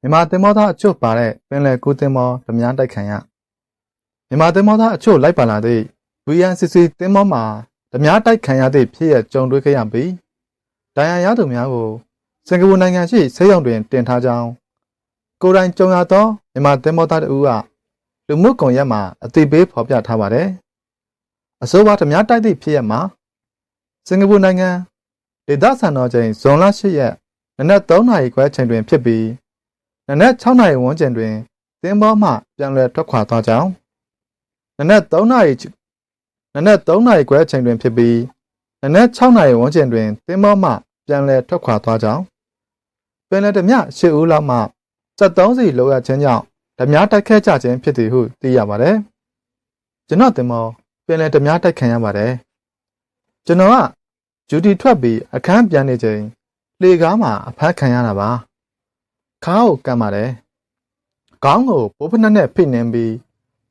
မြန်မာသင်္ဘောသားအချို့ပါတဲ့ပင်လယ်ကူးသင်္ဘောဓမြတိုက်ခံရမြန်မာသင်္ဘောသားအချို့လိုက်ပါလာသည့် VNCC သင်္ဘောမှာဓမြတိုက်ခံရသည့်ဖြစ်ရကြုံတွေ့ခဲ့ရပြီးဒဏ်ရာရသူများကိုစင်ကာပူနိုင်ငံရှိဆေးရုံတွင်တင်ထားကြောင်းကိုယ်တိုင်ကြုံရသောမြန်မာသင်္ဘောသားတဦးကလူမှုကွန်ရက်မှာအသိပေးဖော်ပြထားပါတယ်အဆိုပါဓမြတိုက်သည့်ဖြစ်ရမှာစင်ကာပူနိုင်ငံဒေသစံတော်ချိန်ဇွန်လ10ရက်နနက်3နာရီခွဲချိန်တွင်ဖြစ်ပြီး နနက်6နာရီဝန်းကျင်တွင်သင်္ဘောမှပြန်လည်ထွက်ခွာသွားကြောင်းနနက်3နာရီနနက်3နာရီခွဲချိန်တွင်ဖြစ်ပြီးနနက်6နာရီဝန်းကျင်တွင်သင်္ဘောမှပြန်လည်ထွက်ခွာသွားကြောင်းပင်လယ်ဓမြ10ဦးလောက်မှ73စီလိုအပ်ခြင်းကြောင့်ဓမြတိုက်ခဲကြခြင်းဖြစ်သည်ဟုသိရပါတယ်ကျွန်တော်သင်္ဘောပင်လယ်ဓမြတိုက်ခံရပါတယ်ကျွန်တော်ကဂျူတီထွက်ပြီးအခန်းပြန်နေချိန်လေကားမှာအဖမ်းခံရတာပါ ခါးကိုကမ်းပါတယ်ခေါင်းကိုပိုးဖက်နဲ့ဖိနှင်းပြီး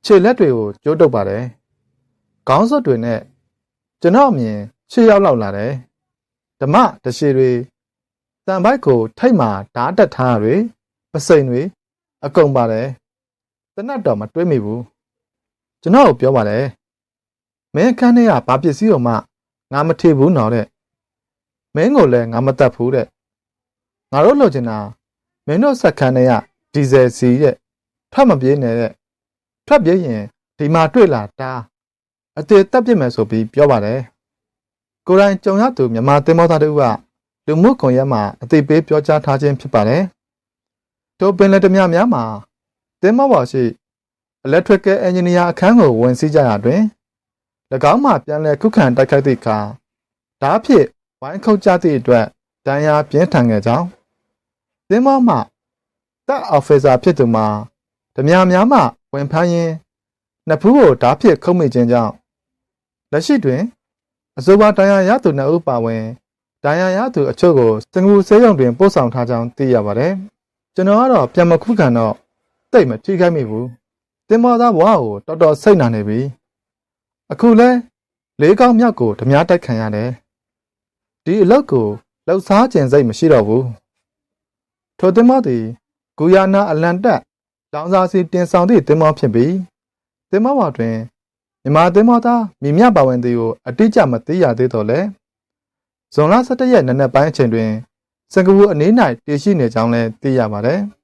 ခြေလက်တွေကိုကျိုးတုပ်ပါတယ်ခေါင်းစွပ်တွေနဲ့ကျွန်တော်အမြင်ခြေရောက်လောက်လာတယ်ဓမ္မတရှိတွေတန်ပိုက်ကိုထိတ်မှဓာတ်တက်ထားတွေပစိန်တွေအကုန်ပါတယ်တနတ်တော့မတွေးမိဘူးကျွန်တော်ကိုပြောပါတယ်မင်းအခန်းထဲကဘာပစ္စည်းကိုမှငါမထေဘူးနော်တဲ့မင်းကိုလည်းငါမတတ်ဘူးတဲ့ငါတို့လိုချင်တာ မင်းတို့စက်ခန်းထဲကဒီဇယ်စီတဲ့ထွက်မပြေးနဲ့တဲ့ထွက်ပြေးရင်ဒီမှာတွေ့လာတာအသေးတက်ပြစ်မယ်ဆိုပြီးပြောပါတယ်ကိုယ်တိုင်ကြုံရသူမြန်မာသင်္ဘောသားတို့ကလူမှုကွန်ရက်မှာအသေးပေးပြောကြားထားခြင်းဖြစ်ပါတယ်တို့ပင်လက်တများများမှာသင်္ဘောပေါ်ရှိ electrical engineer အခန်းကိုဝင်စီးကြရတွင်၎င်းမှပြန်လည်ခုခံတိုက်ခိုက်သည့်အခါဓာတ်ဖြစ်ဝိုင်းခုတ်ကြသည့်အတွက်ဒဏ်ရာပြင်းထန်ခဲ့ကြောင်း သင်းမောမှတပ်အော်ဖီဆာဖြစ်သူမှာဓမြများမှဝင်ဖမ်းရင်းနှစ်ဖူးကိုဓာတ်ဖြစ်ခုတ်မိခြင်းကြောင့်လက်ရှိတွင်အဆိုပါဒဏ်ရာရသူနှစ်ဦးပါဝင်ဒဏ်ရာရသူအချို့ကိုစင်ကူဆေးရုံတွင်ပို့ဆောင်ထားကြောင်းသိရပါတယ်ကျွန်တော်ကတော့ပြန်မခုခံတော့တိတ်မထိခိုက်မိဘူးတင်မောသားဘဝကိုတော်တော်စိတ်နာနေပြီအခုလဲလေးကောင်းမြောက်ကိုဓမြတိုက်ခံရတယ်ဒီအလောက်ကိုလှုပ်ရှားခြင်းစိတ်မရှိတော့ဘူး ထိုတင်မောသည်ဂူယာနာအလန်တက်လောင်စာစီတင်ဆောင်သည့်တင်မောဖြစ်ပြီးတင်မောပေါ်တွင်မြမတင်မောသားမိမြပါဝင်သည်ကိုအတိအကျမသိရသေးတော့လဲဇွန်လ17ရက်နနက်ပိုင်းအချိန်တွင်စင်ကာပူအနေ၌တည်ရှိနေကြောင်းလည်းသိရပါတယ်။